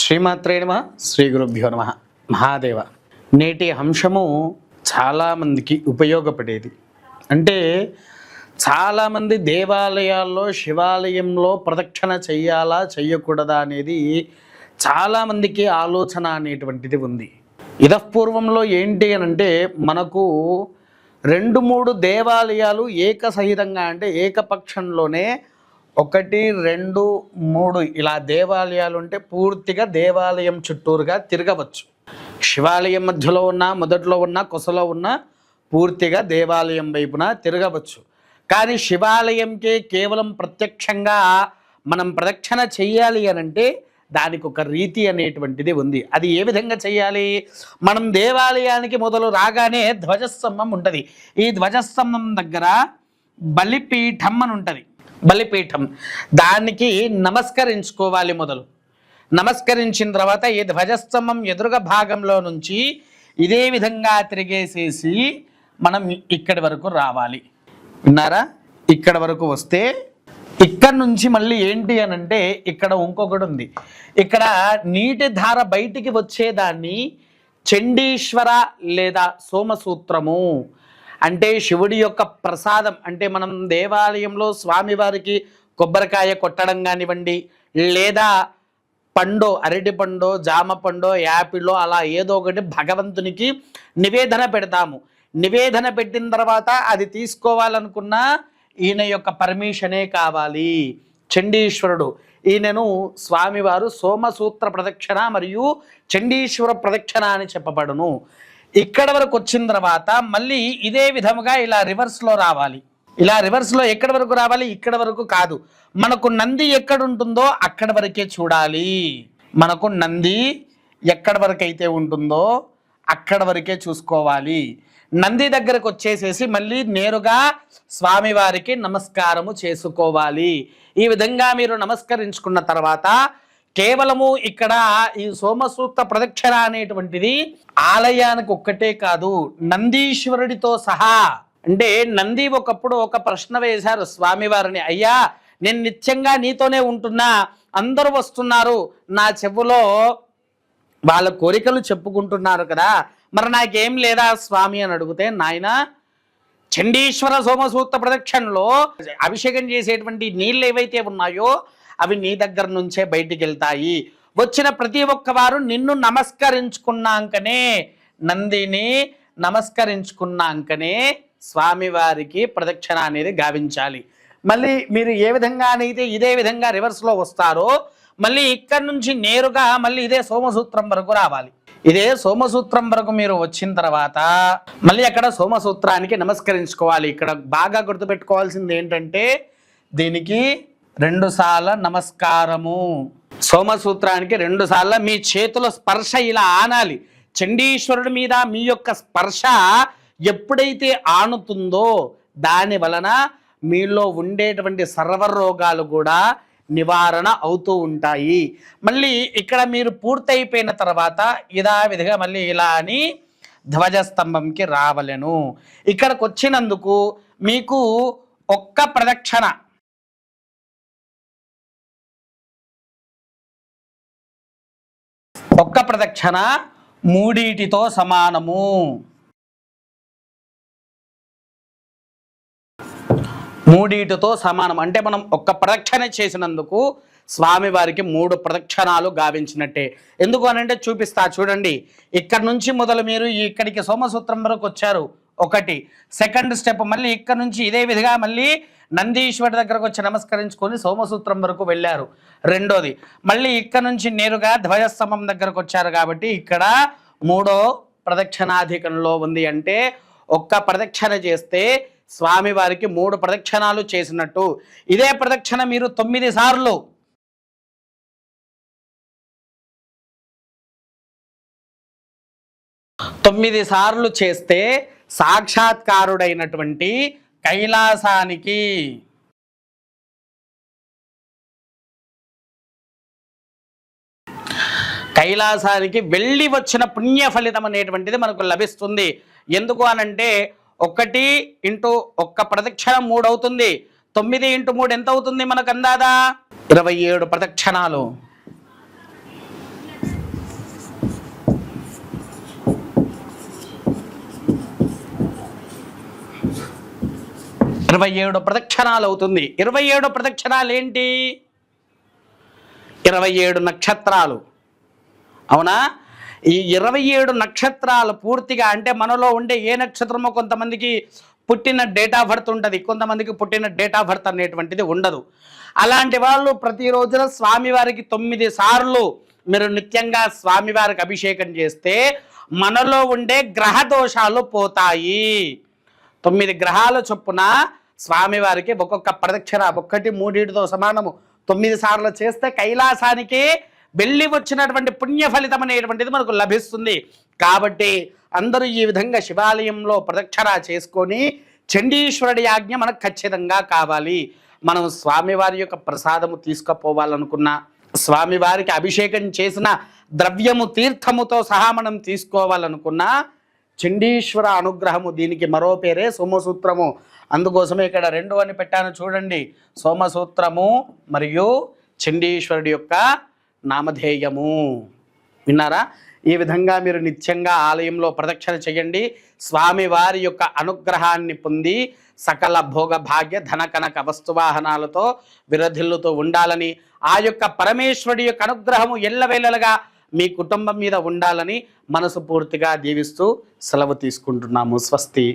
శ్రీమాత్రే నమ. శ్రీ గురుభ్యో నమ. మహాదేవ. నేటి అంశము చాలామందికి ఉపయోగపడేది. అంటే చాలామంది దేవాలయాల్లో శివాలయంలో ప్రదక్షిణ చెయ్యాలా చెయ్యకూడదా అనేది చాలామందికి ఆలోచన అనేటువంటిది ఉంది. ఇతపూర్వంలో ఏంటి అని అంటే మనకు రెండు మూడు దేవాలయాలు ఏకసహితంగా అంటే ఏకపక్షంలోనే ఒకటి రెండు మూడు ఇలా దేవాలయాలు ఉంటే పూర్తిగా దేవాలయం చుట్టూరుగా తిరగవచ్చు. శివాలయం మధ్యలో ఉన్న మొదట్లో ఉన్న కొసలో ఉన్న పూర్తిగా దేవాలయం వైపున తిరగవచ్చు. కానీ శివాలయంకే కేవలం ప్రత్యక్షంగా మనం ప్రదక్షిణ చెయ్యాలి అని అంటే దానికి ఒక రీతి అనేటువంటిది ఉంది. అది ఏ విధంగా చేయాలి మనం దేవాలయానికి మొదలు రాగానే ధ్వజస్తంభం ఉంటుంది. ఈ ధ్వజస్తంభం దగ్గర బలిపీఠం అని ఉంటుంది. బలిపీఠం. దానికి నమస్కరించుకోవాలి మొదలు. నమస్కరించిన తర్వాత ఈ ధ్వజస్తంభం ఎదురుగా భాగంలో నుంచి ఇదే విధంగా తిరిగేసేసి మనం ఇక్కడి వరకు రావాలి. విన్నారా? ఇక్కడ వరకు వస్తే ఇక్కడ నుంచి మళ్ళీ ఏంటి అని అంటే ఇక్కడ ఇంకొకటి ఉంది. ఇక్కడ నీటి ధార బయటికి వచ్చేదాన్ని చండీశ్వర లేదా సోమసూత్రము. అంటే శివుడి యొక్క ప్రసాదం అంటే మనం దేవాలయంలో స్వామివారికి కొబ్బరికాయ కొట్టడం కానివ్వండి లేదా పండో అరటి పండో జామ పండో యాపిలో అలా ఏదో ఒకటి భగవంతునికి నివేదన పెడతాము. నివేదన పెట్టిన తర్వాత అది తీసుకోవాలనుకున్నా ఈయన యొక్క పర్మిషనే కావాలి. చండీశ్వరుడు. ఈయనను స్వామివారు సోమసూత్ర ప్రదక్షిణ మరియు చండీశ్వర ప్రదక్షిణ అని చెప్పబడును. ఇక్కడ వరకు వచ్చిన తర్వాత మళ్ళీ ఇదే విధముగా ఇలా రివర్స్లో రావాలి. ఇలా రివర్స్లో ఎక్కడి వరకు రావాలి? ఇక్కడ వరకు కాదు. మనకు నంది ఎక్కడ ఉంటుందో అక్కడ వరకే చూడాలి. మనకు నంది ఎక్కడి వరకైతే ఉంటుందో అక్కడ వరకే చూసుకోవాలి. నంది దగ్గరకు వచ్చేసేసి మళ్ళీ నేరుగా స్వామివారికి నమస్కారము చేసుకోవాలి. ఈ విధంగా మీరు నమస్కరించుకున్న తర్వాత కేవలము ఇక్కడ ఈ సోమసూక్త ప్రదక్షిణ అనేటువంటిది ఆలయానికి ఒక్కటే కాదు నందీశ్వరుడితో సహా. అంటే నంది ఒకప్పుడు ఒక ప్రశ్న వేశారు స్వామివారిని అయ్యా నేను నిత్యంగా నీతోనే ఉంటున్నా అందరూ వస్తున్నారు నా చెవులో వాళ్ళ కోరికలు చెప్పుకుంటున్నారు కదా మరి నాకేం లేదా స్వామి అని అడిగితే నాయన చండీశ్వర సోమసూత్ర ప్రదక్షిణలో అభిషేకం చేసేటువంటి నీళ్ళు ఏవైతే ఉన్నాయో అవి నీ దగ్గర నుంచే బయటికి వెళ్తాయి వచ్చిన ప్రతి ఒక్క వారు నిన్ను నమస్కరించుకున్నాకనే నందిని నమస్కరించుకున్నాకనే స్వామివారికి ప్రదక్షిణ అనేది గావించాలి. మళ్ళీ మీరు ఏ విధంగానైతే ఇదే విధంగా రివర్స్లో వస్తారో మళ్ళీ ఇక్కడ నుంచి నేరుగా మళ్ళీ ఇదే సోమసూత్రం వరకు రావాలి. ఇదే సోమసూత్రం వరకు మీరు వచ్చిన తర్వాత మళ్ళీ అక్కడ సోమసూత్రానికి నమస్కరించుకోవాలి. ఇక్కడ బాగా గుర్తుపెట్టుకోవాల్సింది ఏంటంటే దీనికి రెండు సార్ల నమస్కారము. సోమసూత్రానికి రెండుసార్లు మీ చేతుల స్పర్శ ఇలా ఆనాలి. చండీశ్వరుడి మీద మీ యొక్క స్పర్శ ఎప్పుడైతే ఆనుతుందో దాని వలన మీలో ఉండేటువంటి సర్వరోగాలు కూడా నివారణ అవుతూ ఉంటాయి. మళ్ళీ ఇక్కడ మీరు పూర్తయిపోయిన తర్వాత ఇదా విధంగా మళ్ళీ ఇలా అని ధ్వజస్తంభంకి రావలెను. ఇక్కడికి వచ్చినందుకు మీకు ఒక్క ప్రదక్షిణ ఒక్క ప్రదక్షిణ మూడిటితో సమానము. మూడిటితో సమానం. అంటే మనం ఒక్క ప్రదక్షిణ చేసినందుకు స్వామివారికి మూడు ప్రదక్షిణాలు గావించినట్టే. ఎందుకు అనంటే చూపిస్తా చూడండి. ఇక్కడ నుంచి మొదలు మీరు ఇక్కడికి సోమసూత్రం వరకు వచ్చారు. ఒకటి. సెకండ్ స్టెప్ మళ్ళీ ఇక్కడ నుంచి ఇదే విధంగా మళ్ళీ నందీశ్వరి దగ్గరకు వచ్చి నమస్కరించుకొని సోమసూత్రం వరకు వెళ్ళారు. రెండోది మళ్ళీ ఇక్కడ నుంచి నేరుగా ధ్వజస్తంభం దగ్గరకు వచ్చారు కాబట్టి ఇక్కడ మూడో ప్రదక్షిణాధికంలో ఉంది అంటే ఒక్క ప్రదక్షిణ చేస్తే స్వామివారికి మూడు ప్రదక్షిణాలు చేసినట్టు. ఇదే ప్రదక్షిణ మీరు తొమ్మిది సార్లు తొమ్మిది సార్లు చేస్తే సాక్షాత్కారుడైనటువంటి కైలాసానికి కైలాసానికి వెళ్ళి వచ్చిన పుణ్య ఫలితం అనేటువంటిది మనకు లభిస్తుంది. ఎందుకు అనంటే ఒకటి ఇంటూ ఒక్క ప్రదక్షిణ మూడు అవుతుంది తొమ్మిది ఇంటూ మూడు ఎంత అవుతుంది మనకు అందాదా? ఇరవై ఏడు ప్రదక్షిణాలు. ఇరవై ఏడు ప్రదక్షిణాలు అవుతుంది ఇరవై ఏడు ప్రదక్షిణాలు ఏంటి ఇరవై ఏడు నక్షత్రాలు. అవునా? ఈ ఇరవై ఏడు నక్షత్రాలు పూర్తిగా అంటే మనలో ఉండే ఏ నక్షత్రమో కొంతమందికి పుట్టిన డేట్ ఆఫ్ బర్త్ ఉంటుంది. కొంతమందికి పుట్టిన డేట్ ఆఫ్ బర్త్ అనేటువంటిది ఉండదు. అలాంటి వాళ్ళు ప్రతిరోజున స్వామివారికి తొమ్మిది సార్లు మీరు నిత్యంగా స్వామివారికి అభిషేకం చేస్తే మనలో ఉండే గ్రహ దోషాలు పోతాయి. తొమ్మిది గ్రహాల చొప్పున స్వామివారికి ఒక్కొక్క ప్రదక్షిణ ఒక్కటి మూడింటితో సమానము. తొమ్మిది సార్లు చేస్తే కైలాసానికి వెళ్ళి వచ్చినటువంటి పుణ్య ఫలితం అనేటువంటిది మనకు లభిస్తుంది. కాబట్టి అందరూ ఈ విధంగా శివాలయంలో ప్రదక్షిణ చేసుకొని చండీశ్వరుడి యాజ్ఞ మనకు ఖచ్చితంగా కావాలి. మనం స్వామివారి యొక్క ప్రసాదము తీసుకుపోవాలనుకున్నా స్వామివారికి అభిషేకం చేసిన ద్రవ్యము తీర్థముతో సహా మనం తీసుకోవాలనుకున్నా చండీశ్వర అనుగ్రహము దీనికి మరో పేరే సోమసూత్రము. అందుకోసమే ఇక్కడ రెండు అని పెట్టాను చూడండి. సోమసూత్రము మరియు చండీశ్వరుడి యొక్క నామధేయము. విన్నారా? ఈ విధంగా మీరు నిత్యంగా ఆలయంలో ప్రదక్షిణ చేయండి. స్వామివారి యొక్క అనుగ్రహాన్ని పొంది సకల భోగ భాగ్య ధన కనక వస్తువాహనాలతో విరధిల్లుతూ ఉండాలని ఆ యొక్క పరమేశ్వరుడి యొక్క అనుగ్రహము ఎల్లవేళలుగా మీ కుటుంబం మీద ఉండాలని మనసు పూర్తిగా దీవిస్తూ సెలవు తీసుకుంటున్నాము. స్వస్తి.